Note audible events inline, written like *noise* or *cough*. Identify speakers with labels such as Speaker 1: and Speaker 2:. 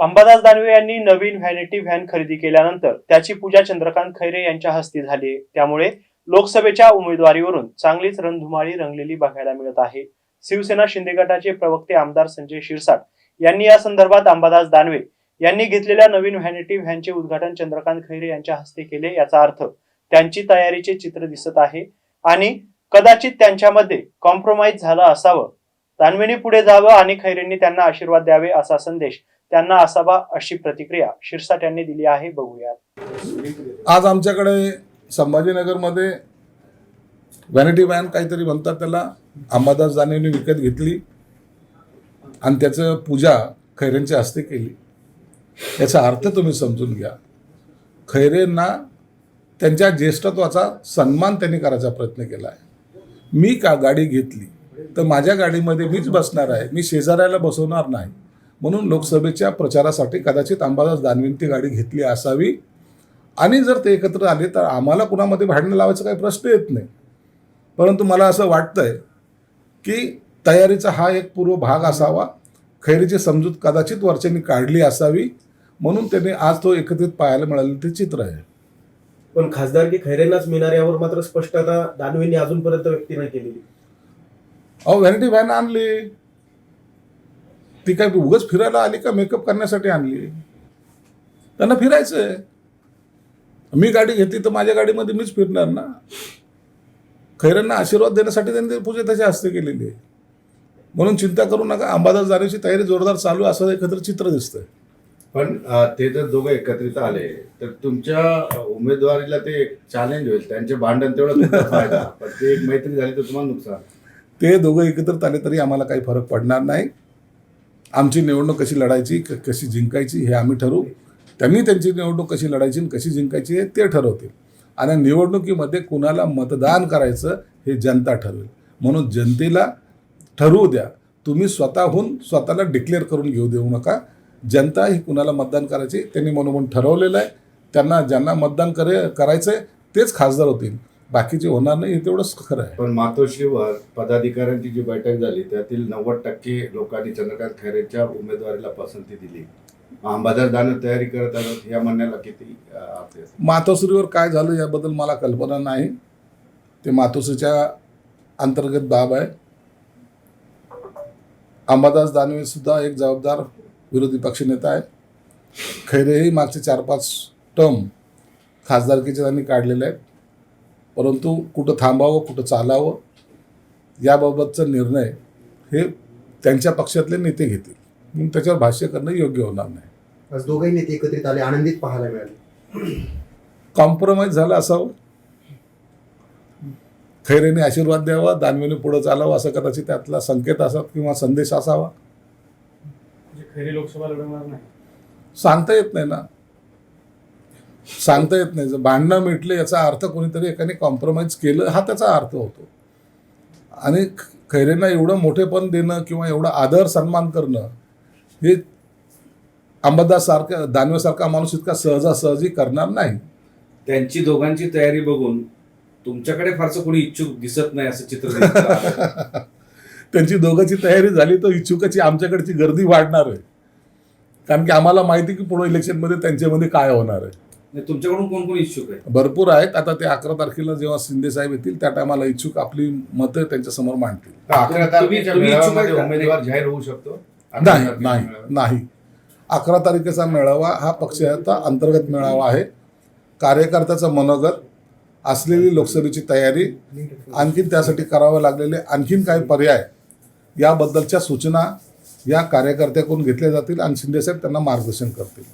Speaker 1: अंबादास दानवे यांनी नवीन vanity van खरेदी केल्यानंतर त्याची पूजा चंद्रकांत खैरे यांच्या हस्ते झाली. त्यामुळे लोकसभेच्या उमेदवारीवरून चांगलीच रणधुमाळी रंगलेली बघायला मिळत आहे. शिवसेना शिंदे गटाचे प्रवक्ते आमदार संजय शिरसाट यांनी या संदर्भात अंबादास दानवे यांनी घेतलेल्या नवीन व्हॅनिटी व्हॅनचे उद्घाटन चंद्रकांत खैरे यांच्या हस्ते केले याचा अर्थ त्यांची तयारीचे चित्र दिसत आहे आणि कदाचित त्यांच्यामध्ये कॉम्प्रोमाइज झालं असावं. दानवेने पुढे जावं आणि खैरेंनी त्यांना आशीर्वाद द्यावे असा संदेश त्यांना असावा अशी प्रतिक्रिया शिरसाट यांनी दिली आहे. बघूयात.
Speaker 2: आज आमच्याकडे संभाजीनगरमध्ये व्हॅनिटी व्हॅन काहीतरी म्हणतात त्याला. अंबादास दानवेने विकत घेतली आणि त्याचं पूजा खैरेंच्या हस्ते केली. याचा अर्थ तुम्ही समजून घ्या. खैरेंना त्यांच्या ज्येष्ठत्वाचा सन्मान त्यांनी करायचा प्रयत्न केला आहे. मी का गाडी घेतली? तर माझ्या गाडीमध्ये मीच बसणार आहे. मी शेजाऱ्याला बसवणार नाही. म्हणून लोकसभेच्या प्रचारासाठी कदाचित अंबादास दानवेंनी ती गाडी घेतली असावी. आणि जर ते एकत्र आले तर आम्हाला कुणामध्ये भांडणं लावायचा काही प्रश्न येत नाही. परंतु मला असं वाटतंय की तयारीचा हा एक पूर्व भाग असावा. खैरीची समजूत कदाचित वरच्यांनी काढली असावी. म्हणून त्यांनी आज तो एकत्रित पाहायला मिळालं ते चित्र आहे.
Speaker 3: पण खासदारकी खैरेंनाच मिळणार यावर मात्र स्पष्टता दानवेंनी अजूनपर्यंत व्यक्ती नाही केलेली.
Speaker 2: अहो व्हॅनिटी व्हॅन आणली. ती काय उगच फिरायला आली का मेकअप करण्यासाठी आणली? त्यांना फिरायचं आहे मी गाडी घेतली तर माझ्या गाडीमध्ये मीच फिरणार ना. खैरांना आशीर्वाद देण्यासाठी त्यांनी ते पूजा त्याच्या हस्ते केलेली आहे. म्हणून चिंता करू नका अंबादास जाण्याची तयारी जोरदार चालू आहे असं एकत्र चित्र दिसतंय.
Speaker 4: पण ते जर दोघं एकत्रित आले तर तुमच्या उमेदवारीला ते एक चॅलेंज होईल. त्यांचे भांडण तेवढं फायदा. पण ते एक मैत्री झाली तर तुम्हाला नुकसान.
Speaker 2: ते दोघं एकत्रित आले तरी आम्हाला काही फरक पडणार नाही. आमची निवडणूक कशी लढायची क- कशी जिंकायची हे आम्ही ठरवू. त्यांनी त्यांची निवडणूक कशी लढायची आणि कशी जिंकायची हे ते ठरवतील. आणि निवडणुकीमध्ये कुणाला मतदान करायचं हे जनता ठरवेल. म्हणून जनतेला ठरवू द्या. तुम्ही स्वतःहून स्वतःला डिक्लेअर करून घेऊ देऊ नका. जनता ही कुणाला मतदान करायची त्यांनी मनोमन ठरवलेलं आहे. त्यांना ज्यांना मतदान करे करायचं आहे तेच खासदार होतील. बाकीचे होणार नाही हे तेवढंच खरं आहे.
Speaker 4: पण मातोश्रीवर पदाधिकाऱ्यांची जी बैठक झाली त्यातील नव्वद टक्के लोकांनी चंद्रकांत खैरेच्या उमेदवारीला पसंती दिली. अंबादास दानवे तयारी करत आहेत या म्हणण्याला किती?
Speaker 2: मातोश्रीवर काय झालं याबद्दल मला कल्पना नाही. ते मातोश्रीच्या अंतर्गत बाब आहे. अंबादास दानवे सुद्धा एक जबाबदार विरोधी पक्षनेता आहे खैरेही मागचे चार पाच टर्म खासदारकीचे त्यांनी काढलेले आहेत. परंतु कुठं थांबावं कुठं चालावं याबाबतचा निर्णय हे त्यांच्या पक्षातले नेते घेतील. म्हणून त्याच्यावर भाष्य करणं योग्य होणार नाही.
Speaker 5: आज दोघंही नेते एकत्रित आले आनंदीत पाहायला मिळाले.
Speaker 2: कॉम्प्रोमाइज झालं असावं. खैरेने आशीर्वाद द्यावा दानवेने पुढं चालावं असं कदाचित त्यातला संकेत असावा किंवा संदेश असावा.
Speaker 1: खैरे लोकसभा लढवणार नाही.
Speaker 2: सांगता येत नाही ना. सांगता येत नाही. जर भांडणं मिटले याचा अर्थ कोणीतरी एकाने कॉम्प्रोमाइज केलं हा त्याचा अर्थ होतो. आणि खैरेंना एवढं मोठेपण देणं किंवा एवढा आदर सन्मान करणं हे अंबादास सारखा दानवेसारखा माणूस इतका सहजासहजी करणार नाही.
Speaker 6: त्यांची दोघांची तयारी बघून तुमच्याकडे फारसं कोणी इच्छुक दिसत नाही असं चित्र दिसतं. *laughs*
Speaker 2: त्यांची दोघांची तयारी झाली तर इच्छुकाची आमच्याकडची गर्दी वाढणार आहे. कारण की आम्हाला माहिती की पुढे इलेक्शनमध्ये त्यांच्यामध्ये काय होणार आहे.
Speaker 6: तुमच्याकडून कोण कोण इच्छुक आहे?
Speaker 2: भरपूर आहेत. आता ते अकरा तारखेला जेव्हा शिंदे साहेब येतील त्या टायमाला इच्छुक आपली मतं त्यांच्यासमोर मांडतील.
Speaker 4: अकरा तारखेच्या? उमेदवार जाहीर होऊ शकतो?
Speaker 2: नाही. नाही अकरा तारखेचा मेळावा हा पक्षाचा अंतर्गत मेळावा आहे. कार्यकर्त्याचं मनोगत असलेली लोकसभेची तयारी आणखीन त्यासाठी करावे लागलेले आणखीन काही पर्याय याबद्दलच्या सूचना या कार्यकर्त्याकडून घेतल्या जातील आणि शिंदेसाहेब त्यांना मार्गदर्शन करतील.